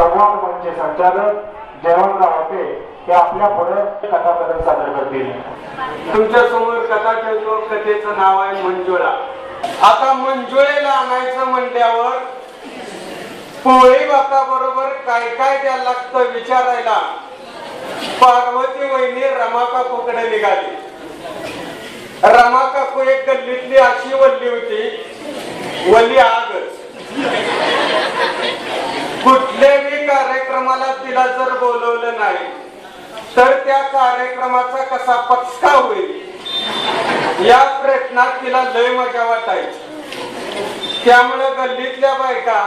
संवाद मंच संचालक जयवंतराव होते हे आपल्या पुढे कथाकथन सादर करतील. तुमच्यासमोर कथा ठेवतो कथेचं नाव आहे मंजुळा. आता मंजुळेला आणायचं म्हणल्यावर पोळी भाता बरोबर काय काय द्यायला लागतं विचारायला? पार्वती वहिनी रमा काकूकडे निघाली. रमाकाकू एक गल्लीतली अशी वल्ली होती वल्ली आगच. कुठल्याही कार्यक्रमाला तिला जर बोलवलं नाही तर त्या कार्यक्रमाचा कसा पचका होईल? या प्रयत्नात तिला लय मजा वाटायची. त्यामुळे गल्लीतल्या बायका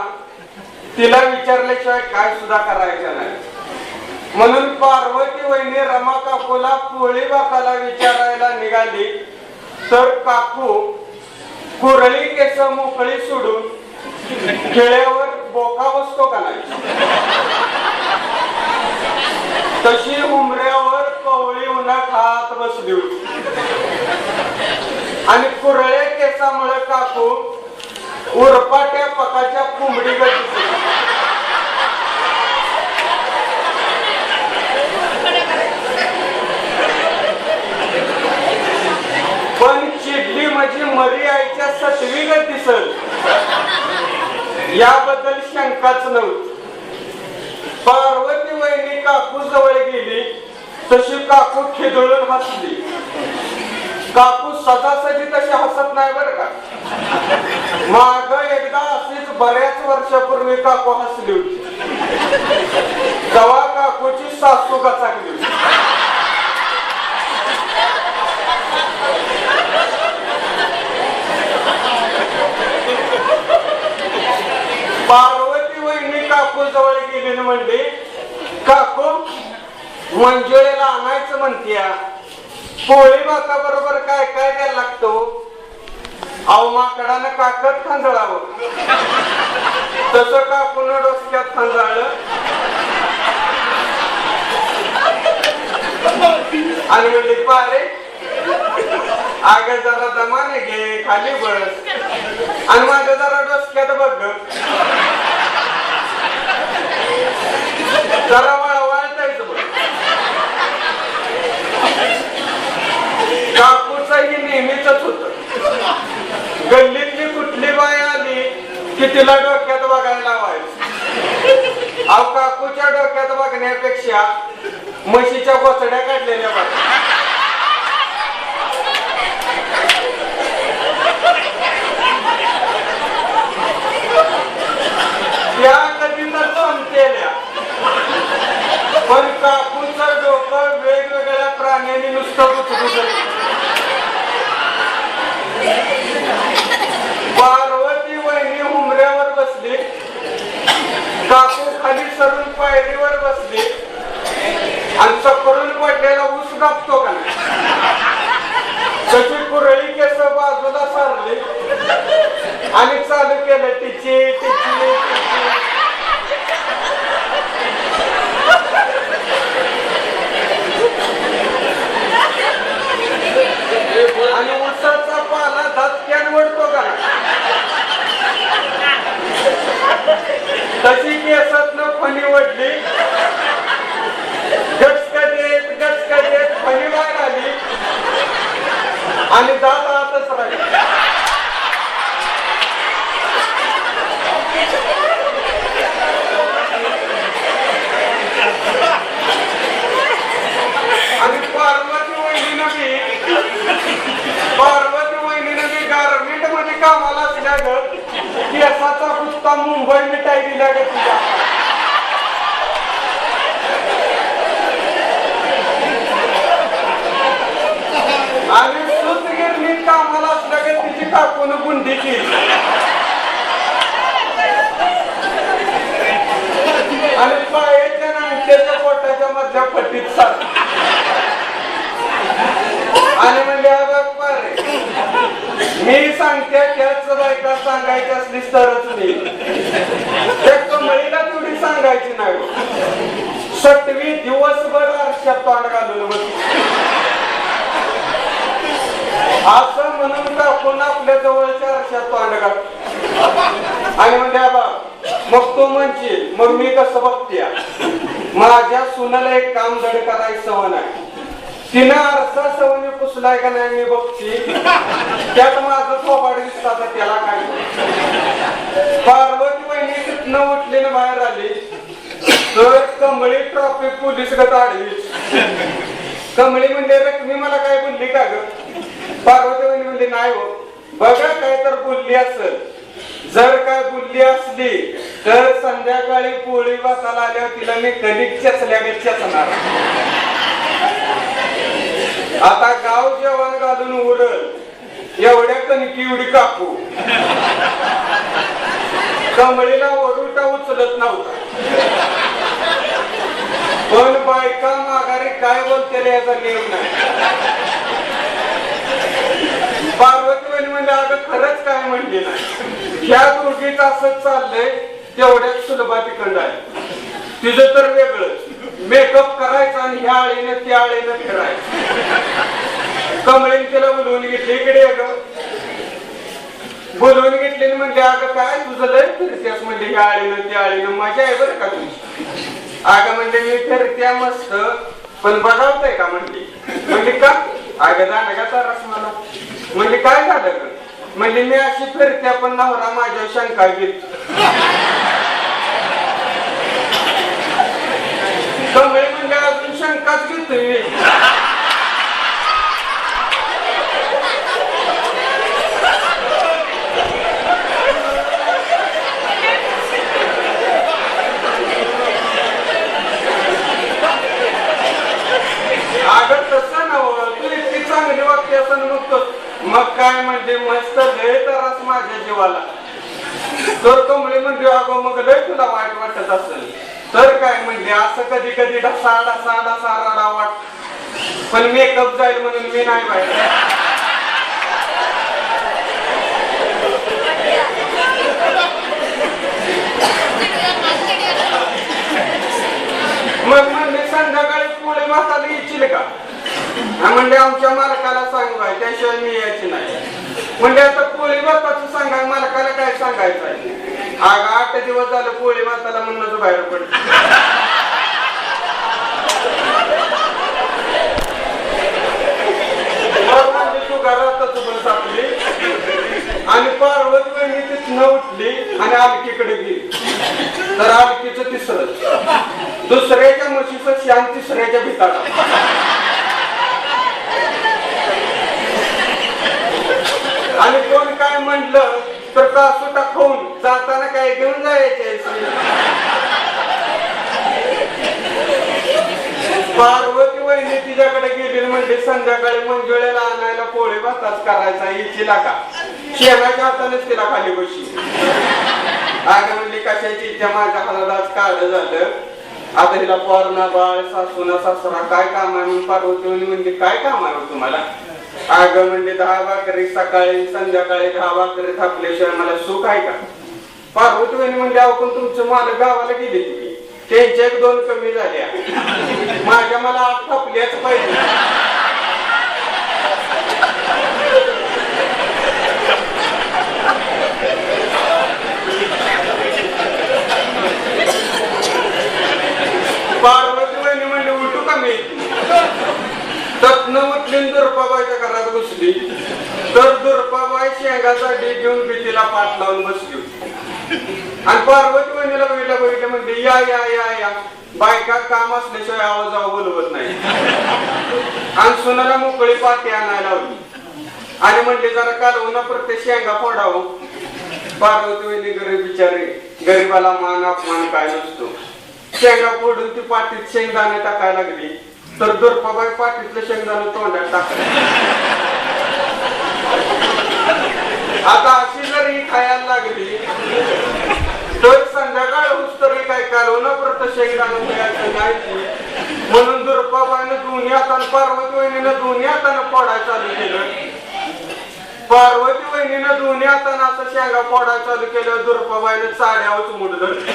तिला विचारल्याशिवाय काय सुद्धा करायचं नाही. म्हणून पार्वती वहिनी रमा काकूला पोळी बाकाला विचारायला निघाली तर काकू कुरळी केस मोकळी सोडून केळ्यावर बोका बसतो का नाही? तशी उमऱ्यावर कवळी उन्हा खात बसली होती. आणि कुरळे केसामुळे काकू उरपाट्या पकाच्या कोंबडी पण चिडली माझी मरी आईच्या सतवी गत दिसल याबद्दल शंकाच नव्हती. पार्वती वहिनी काकू जवळ गेली तशी काकू खिदळून हसली. काकू सदासजी तशी हसत नाही बरं का? माग एकदा अशीच बऱ्याच वर्षापूर्वी काकू हसली होती. तेव्हा काकूची सासू गचाकली होती पार्वती वहिनी काकू जवळ गेली आणि म्हणली काकू मंजुळेला आणायचं म्हणतीया. पोळी भाता बरोबर काय काय द्यायला लागतो? अहो माकडानं काकत खांजळावं तस काकून डोसक्यात खांजाळलं आणि म्हणजे पारे आग जरा दमाने घे खाली बस. आणि माझ्या जरा डोसक्यात बघ. ग. जरा वळवायचं बघ नेहमीच होत. गल्लीतली कुठली बाई आली की तिला डोक्यात बघायला लावायचं. अहो काकूच्या डोक्यात बघण्यापेक्षा म्हशीच्या बसड्या काढलेल्या बघा त्या कधी तर संपलेल्या पण काकूचं डोकं वेगवेगळ्या प्राण्यांनी नुसतं उचलू पार्वती वहिनी उमऱ्यावर बसली काकू खाली सरून पायरीवर बसली आणि चकरून पडलेला ऊस कापतो का नाही तशी कुरळी केस बाजूला सारली आणि चालू केलं टिची टिची टिची आणि उसाचा पाला धसक्यान वडतो का तशी केसात फणी वडली गचका देत गचका देत फणी बाहेर आली आणि दात आतच राहिली आणि पार्वती वहिनीनं मी पार्वती वहिनीनं मी गारमेंटमध्ये कामाला असल्या ग केसाचा पुस्ता मुंबई मिठाई दिला ग तुझ्या आणि सुतगिरणीत कामाला असल्या ग तिची काकून गुंडी केली. आणि पायाच्या नांग्याच्या पोटाच्या मधल्या पट्टीत साथ आणि म्हणजे मी सांगते त्याच सांगायची असली तरच मी. त्या कमळीला तेवढी सांगायची नाही. सटवी दिवसभर आरशात तोंड घालून बस असं म्हणून का टाकून आपल्या जवळच्या आरशात तोंड घाल आणि म्हणजे बा मग तो म्हणशील मग मी कसं बघते माझ्या सुनाला एक काम धड करायचं सवय आहे तिनं आरसा सवनी पुसलाय का नाही मी बघते. त्यात माझं थोबाड दिसतात त्याला काय. पार्वती बहिणी तिथनं उठली ना बाहेर आली. तर कमळी ट्रॉफिक पोलीस गत आडवी. कमळी म्हणजे रक्मी मला काय बोलली का ग? पार्वती बहिणी म्हणजे नाही हो. बघा काय तर बोलली असेल. जर काय बोलली असली तर संध्याकाळी पोळी वाचायला आल्यावर तिला मी कधी चचल्या चचणार आता गाव जेवण घालून उरल. एवढ्या कणकी एवढी कापू. कमळीला वरुटा उचलत नव्हता. पण बायका माघारी काय बोलते याचा नियम नाही. पार्वती म्हणजे अगं खरंच काय म्हणली नाही. ह्या दोघीच असंच चाललंय तेवढ्याच सुलभा तिकडं आहे. तिचं तर वेगळंच. मेकअप करायचा आणि ह्या आळीनं त्या आळीनं फिरायचं. कमळेन तिला बोलवून घेतली इकडे अगं बोलवून घेतली म्हणजे म्हणले अगं काय तुझं लय फिरत्यास म्हणजे ह्या आळीनं त्या आळीनं. मजा आहे बरं का तुझी? अगं म्हणजे मी फिरत्या मस्त पण बघावतंय का? म्हणली. म्हणजे का? अगं जाणं का तरच मला म्हणजे काय झालं म्हणजे मी अशी फिरत्या पण नवरा माझ्या शंका घेत कमळी म्हणजे अजून शंकाच घेतोय मी अगं तसं नव्ह तू चांगली असं मग मग काय म्हणजे मस्त लय त्रास माझ्या जीवाला तर तो म्हणजे अगं मग लय तुला वाईट वाटत असेल तर काय म्हणजे असं कधी कधी ढसा ढसा ढसा रडा वाट पण मेकअप जाईल म्हणून मी नाही वाईट मग म्हणले संध्याकाळी पोळे भाताला येशील का? म्हणले म्हणजे आमच्या मालकाला सांगू भाई त्याशिवाय मी यायची नाही. म्हणजे आता पोळी भाताचं सांगा मालकाला काय सांगायचं आहे? अगं आठ दिवस झालं पोळी भाताला म्हणून बाहेर पडत आणि पार्वती बहिणी तिथनं उठली आणि आलकीकडे गेली. तर आलकीच तिसरं. दुसऱ्याच्या म्हशीचं श्याम तिसऱ्याच्या भिताडा आणि कोण काय म्हणलं तर कासू टाकून जाताना काय घेऊन जायचे? पार्वती वहिनी तिच्याकडे गेली म्हणजे संध्याकाळी मंजुळ्याला आणायला पोळे भाताच करायचा इच्छिला का? शेणाच्या हातानेच तिला खाली बशी आग म्हणली कशाची? इच्छा माझ्या हातात काढ झालं. आता हिला पोरणा बाळ सासूना सासरा काय काम आहे? म्हणून पार्वती म्हणजे काय काम आहे हो तुम्हाला? अगं म्हणजे दहा भाकरी सकाळी संध्याकाळी दहा भाकरी थापल्याशिवाय मला सुख आहे का? पार्वतीने म्हणजे आपण तुमचं मालक गावाला गेले ती त्यांच्या एक दोन कमी झाल्या. माझ्या मला आज थापल्याच पाहिजे. पार्वती बहिणी म्हणजे उठू का मी तत्न उठली आणि दुर्पाबाईच्या घरात घुसली तर दुर्पाबाई शेंगाचा डी घेऊन भीतीला पाठ लावून बसली. आणि पार्वती बहिणीला बघितलं बघितलं म्हणते या या या या. बायका काम असल्याशिवाय आवाज बोलवत नाही. आणि सुनाला मोकळी पाती आणायला लावली. आणि म्हणले जरा कालवून प्रत्येक शेंगा फोडावं. पार्वती वहिनी गरीब बिचारे गरीबाला मान अपमान काय नसतो. शेंगा फोडून ती पाठीत शेंगदाणे टाकायला लागली. तर दुर्पाबाई पाठीतलं शेंगदाणं तोंडात टाकलं. आता अशी जर ही खायला लागली तर संध्याकाळ होत तरी काय कालवण परत शेंगदाणं मिळायचं नाही. म्हणून दुर्पाबाईनं दोन्ही हातानं पार्वती वहिनीनं दोन्ही हातानं फोडायला चालू केलं पार्वती वहिनीनं दोन्ही हातानं असं शेंगा फोडायला चालू केलं दुर्पाबाईनं चाड्यावच मुठ धरली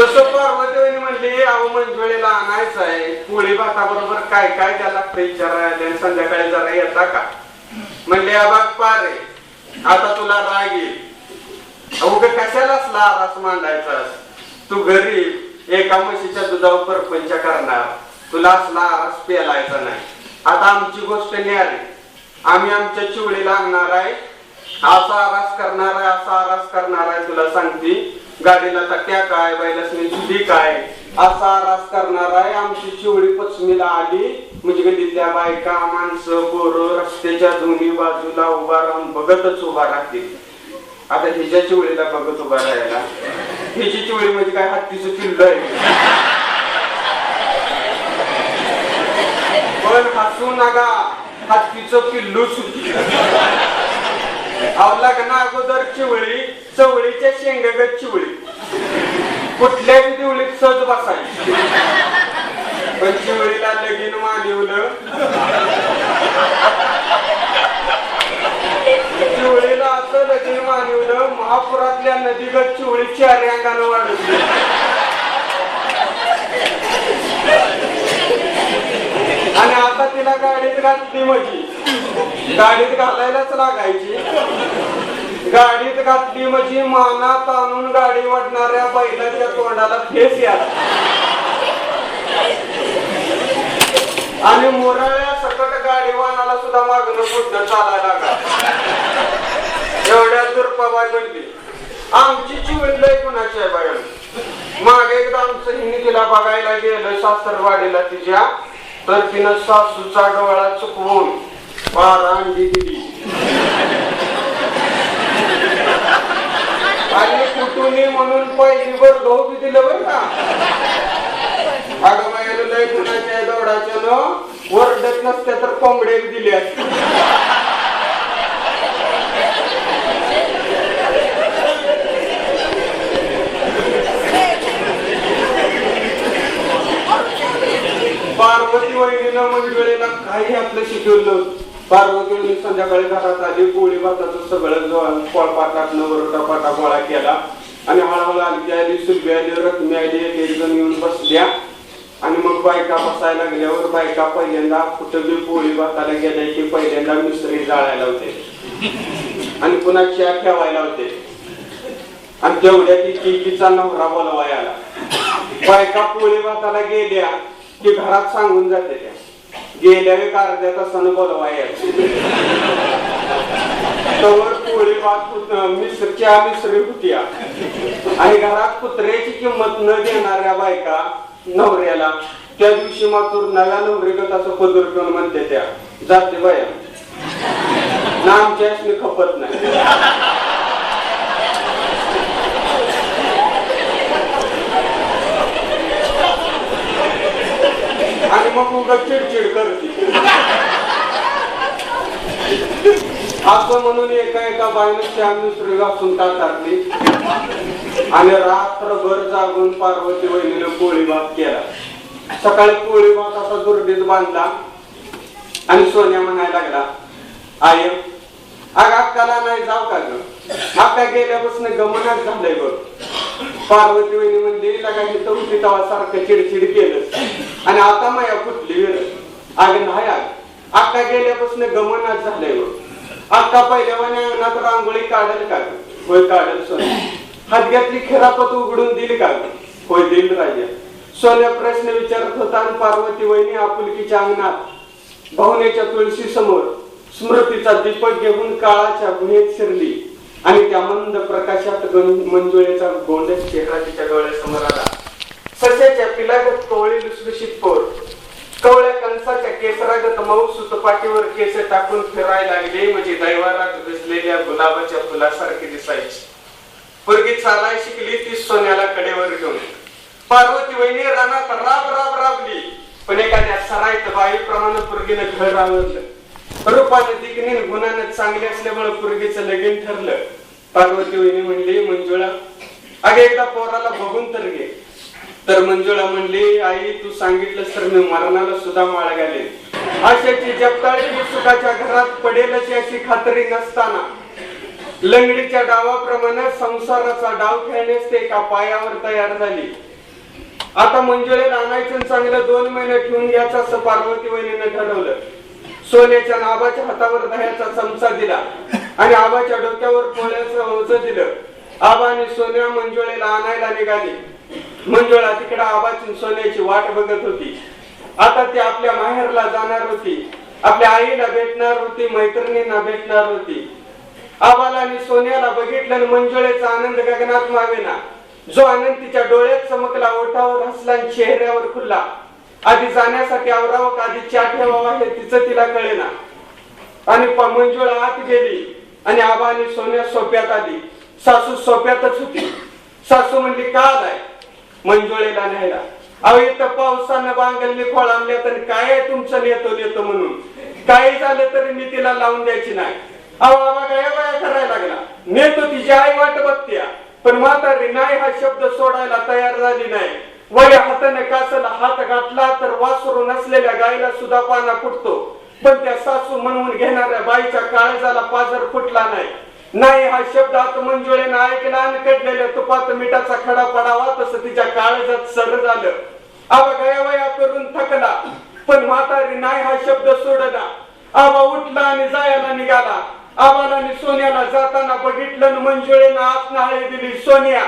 तसं पार्वती म्हणले अहो मंजुळेला आणायचं आहे. पोळी भाताबरोबर काय काय द्यायला लागतं विचारायला आणि संध्याकाळी जरा येता का? म्हणले अबाग पार आता तुला राग येईल. अहो असला आरास मांडायचा तू गरीब एका म्हशीच्या दुधावर परपंच करणार. तुला असला आरास पेलायचा नाही. आता आमची गोष्ट न्यारी. आम्ही आमच्या चिवडीला आणणार आहे. असा आरास करणार आहे असा आरास करणार आहे तुला सांगते. गाडीला तट्या काय बैलसनी जुडी काय? असा आरास करणार आहे. आमची चिवळी पश्चिमेला आली. म्हणजे गल्लीतल्या बायका माणसं पोरं रस्त्याच्या दोन्ही बाजूला उभा राहून बघतच उभा राहतील. आता हिच्या चिवळीला बघत उभा राहायला हिची चिवळी म्हणजे काय? हत्तीचं किल्ल आहे. पण हसू नका. हत्तीचं पिल्लू सुद्धा का ना अगोदर चिवळी चवळीच्या शेंगागत चिवळी. कुठल्याही दिवळीत सज बसायची. पण चिवळीला लगीन मानिवलं. चिवळीला असं लगीन मानिवलं महापुरातल्या नदीगत चिवळी चार अंगानं वाढवली आणि आता तिला गाडीत घातली म्हणजे गाडीत घालायलाच लागायची. गाडीत घातली म्हणजे मानात आणून गाडी वाढणाऱ्या बैलाच्या तोंडाला फेस याला आणि मोराळ्या सकट गाडीवानाला सुद्धा मागणं पुढणं चालायला लागा एवढ्या दुर्पवाय बनली आमची चिवडी लय कुणाची आहे बाय मागे एकदा आमचं हिंदी तिला बघायला गेलं सासरवाडीला तिच्या. तर तिनं सासूचा डोळा चुकवून बारा अंडी दिली. आणि कुटुंबी म्हणून पहिलीवर गहू बी दिलं बरं का? अगं लय कुणाच्या दौडाच्या न वरडत नसत्या तर कोंबडे बी दिले पार्वती वहिनीनं मंजुळेला काही आपलं शिकवलं. नव्हतं. पार्वती संध्याकाळी घरात आली पोळी भाताचं सगळं पोळपाटातनं वरटा गोळा केला. आणि हळूहळू आली आली सुलभी आली रत्मी आली एक एक जण येऊन बसल्या. आणि मग बायका बसायला लागल्यावर बायका पहिल्यांदा कुठं बी पोळी भाताला गेल्या की पहिल्यांदा मिसरी जाळायला होते. आणि पुन्हा चहा ठेवायला होते. आणि तेवढ्या ती नवरा बोलवाय आला. बायका पोळी भाताला गेल्या की घरात सांगून जाते त्या. गेल्या एक अर्ध्या तासानं बोलवाय तवर पोळी भात मिसरच्या मिसरी होत्या. आणि घरात कुत्र्याची किंमत न देणाऱ्या बायका नवऱ्याला त्या दिवशी मात्र नव्या नवरीगत असं पदर करून म्हणते त्या जाते बाया. ना आमच्या खपत नाही. मग उगा चिडचिड करते. असं म्हणून एका एका बाईने श्याम मिसरी घासून टाकली आणि रात्रभर जागून पार्वती वहिनीनं पोळी भात केला. सकाळी पोळी भात असा दुर्डीत बांधला आणि सोन्या म्हणायला लागला आय अग अक्काला नाही जाऊ का ग? अक्का गेल्यापासून गमनच झालंय बघ. पार्वती वहिनी म्हणली लगा इथं होती सारखं चिडचिड केलं आणि आता माया कुठली वेळ? आग नाही आग. अक्का गेल्यापासून गमनाच झालंय बघ. अक्का पहिल्या रांगोळी काढेल का होय काढेल सोन्या. हातग्यातली खेरापत उघडून दिली का होय दिल राजा. सोन्या प्रश्न विचारत होता आणि पार्वती वहिनी आपुलकीच्या अंगणात भावनेच्या तुळशी समोर स्मृतीचा दीपक घेऊन काळाच्या गुहेत शिरली. आणि त्या मंद प्रकाशात मंजुळेचा गोंडस चेहरा तिच्या डोळ्यासमोर आला. सस्याच्या पिलाग कोवळी लुसलुशीत पोर. कवळ्या कंसाच्या केसरागत मऊ सुतपाटीवर केस टाकून फिरायला लागले म्हणजे दैवारात भिजलेल्या गुलाबाच्या फुलासारखी दिसायची. पोरगी चालाय शिकली ती सोन्याला कडेवर घेऊन. पार्वती वहिनी रानात राब राब राबली. पण एखाद्या सराईत बाईप्रमाणे पोरगीनं घर आवरलं. रूपाने दिग्नीन गुणाने चांगले असल्यामुळे पूर्वीचं लगीन ठरलं. पार्वती वहिनी म्हणली मंजुळा अगे एकदा पोराला बघून तर घे. तर मंजुळा म्हणली आई तू सांगितलंस तर मी मरणाला सुद्धा माळ घालेन. अशाची जपताळी सुखाच्या घरात पडेलची याची खात्री नसताना. लंगडीच्या डावाप्रमाणे संसाराचा डाव खेळण्यास ते एका पायावर तयार झाली. आता मंजुळेला आणायचं चांगलं दोन महिने ठेवून घ्यायचं असं पार्वती वहिनीनं ठरवलं. सोन्याच्या नाभाच्या हातावर दह्याचा चमचा दिला आणि आबाच्या डोक्यावर पोळ्याचं ओझ दिलं. आबाने सोन्या मंजुळेला आणायला निघाली. मंजुळा तिकडे आबाची सोन्याची वाट बघत होती. आता ती आपल्या माहेरला जाणार होती. आपल्या आईला भेटणार होती मैत्रिणींना भेटणार होती. आबाला आणि सोन्याला बघितलं आणि मंजुळेचा आनंद गगनात मावेना. जो आनंद तिच्या डोळ्यात चमकला ओठावर हसला आणि चेहऱ्यावर खुलला. आधी जाण्यासाठी आवरावं का? आधी च्या ठेवावा हे तिचं तिला कळेना. आणि मंजुळा आत गेली आणि आबा आणि सोन्या सोप्यात आली. सासू सोप्यातच होती. सासू म्हणली का आलाय? मंजुळेला न्यायला. अहो इथं पावसानं बांगलने खोळांबल्यात आणि काय तुमचं नेतो नेतो म्हणून? काही झालं तरी मी तिला लावून द्यायची नाही. अहो आबा काय वया करायला लागला. नेतो तिची आई वाट बघत्या. पण म्हातारी नाही हा शब्द सोडायला तयार झाली नाही. वया हाताने कासाला हात घातला तर वासरू नसलेल्या गायला सुद्धा पाना फुटतो. पण त्या सासू म्हणून घेणाऱ्या बाईच्या काळजाला पाजर फुटला नाही. नाही हा शब्द आता मंजुळेनं ऐकला आणि कडलेल्या तुपात मिठाचा खडा पडावा तसं तिच्या काळजात सर झालं. आबा गयावया करून थकला पण म्हातारी नाही हा शब्द सोडला. आबा उठला आणि जायला निघाला. आबाला आणि सोन्याला जाताना बघितलं मंजुळेनं आत नाळे दिली सोन्या.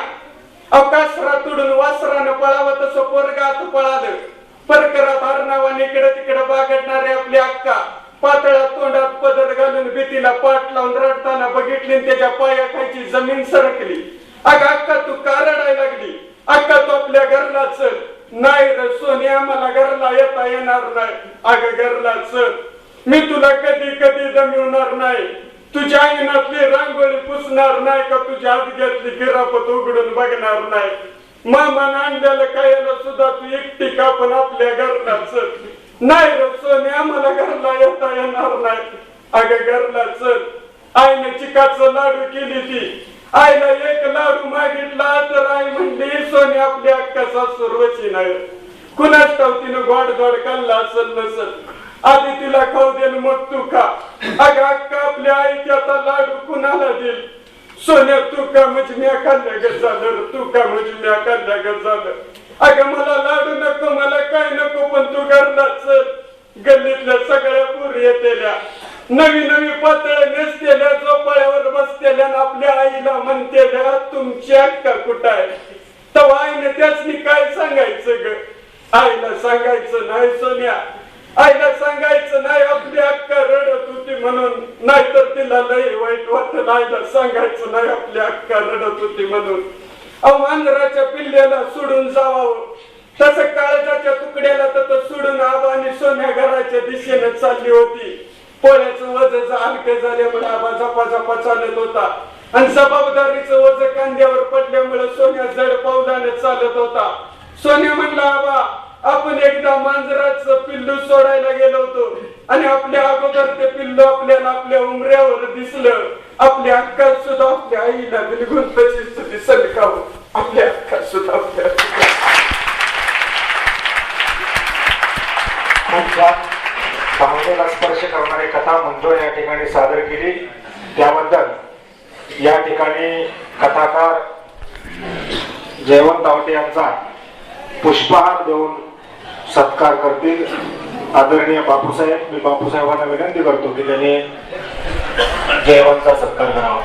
अवकाशरा तुडून वासरानं पळावं तसं पोरगात पळालं. परकरा भारणावाने इकडे तिकडे बागडणारे आपली अक्का. पातळा तोंडात पदर घालून भीतीला पाठ लावून रडताना बघितली त्याच्या पायाखायची जमीन सरकली. अग अक्का तू का रडायला लागली? अक्का तू आपल्या घरला चल. नाही रे सोनी आम्हाला घरला येता येणार नाही. अग घरला चल. मी तुला कधी कधी जमिवणार नाही. तुझ्या अंगणातली रांगोळी पुसणार नाही का? तुझ्या हातग्यातली गिरापत उघडून बघणार नाही. मामान आणलेलं कायला सुद्धा तू एकटी का पण आपल्या घरलाच? नाही रे सोन्या घरला येता येणार नाही. अगं घरला चल आईने चिकाचं लाडू केली ती. आईला एक लाडू मागितला तर आई म्हणली सोने आपल्या अक्काचा सुरवची नाही. कुणाच तिनं गोड गोड काढला असल नसल. आधी तिला खाऊ दे मग तू खा. अग अक्का आपल्या आईच्या आता लाडू कुणाला देईल? सोन्या तू का म्हणजे मी खाल्ल्या ग झालं तू का म्हणजे मी खाल्ल्या ग झालं. अगं मला लाडू नको मला काय नको पण तू घरला चल. गल्लीतल्या सगळ्या पुरी येतेल्या. नवी नवी पातळ नेसतेल्या झोपाळ्यावर बसतेल्या आपल्या आईला म्हणतेल्या तुमची अक्का कुठं आहे? तेव्हा आईने त्यासनी काय सांगायचं ग? आईला सांगायचं नाही सोन्या. आईला सांगायचं नाही आपली अक्का रडत होती म्हणून. नाहीतर तिला लई वाईट वाटत आईला सांगायचं नाही आपली अक्का रडत होती म्हणून. अहो पिल्ल्याला सोडून जावावं तस काळजाच्या तुकड्याला तर सोडून आबा आणि सोन्या घराच्या दिशेने चालली होती. पोळ्याचं वजच हलकं झाल्यामुळे आबा झपा झपा चालत होता. आणि जबाबदारीचं वज कांद्यावर पडल्यामुळे सोन्या जड पावलाने चालत होता. सोन्या म्हणला आबा आपण एकदा मांजराचं पिल्लू सोडायला गेलो होतो. आणि आपल्या अगोदर ते पिल्लू आपल्याला आपल्या उमऱ्यावर दिसलं. आपल्या अक्का सुद्धा आपल्या आईला बिलगुल तशीच दिसल का आपल्या अक्का सुद्धा आपल्या भावनेला स्पर्श करणारी कथा मंजूर या ठिकाणी सादर केली. त्याबद्दल या ठिकाणी कथाकार जयवंत आवटे यांचा पुष्पहार देऊन सत्कार करतील. आदरणीय बापूसाहेब मी बापूसाहेबांना विनंती करतो की त्यांनी जयवंतचा सत्कार करावा.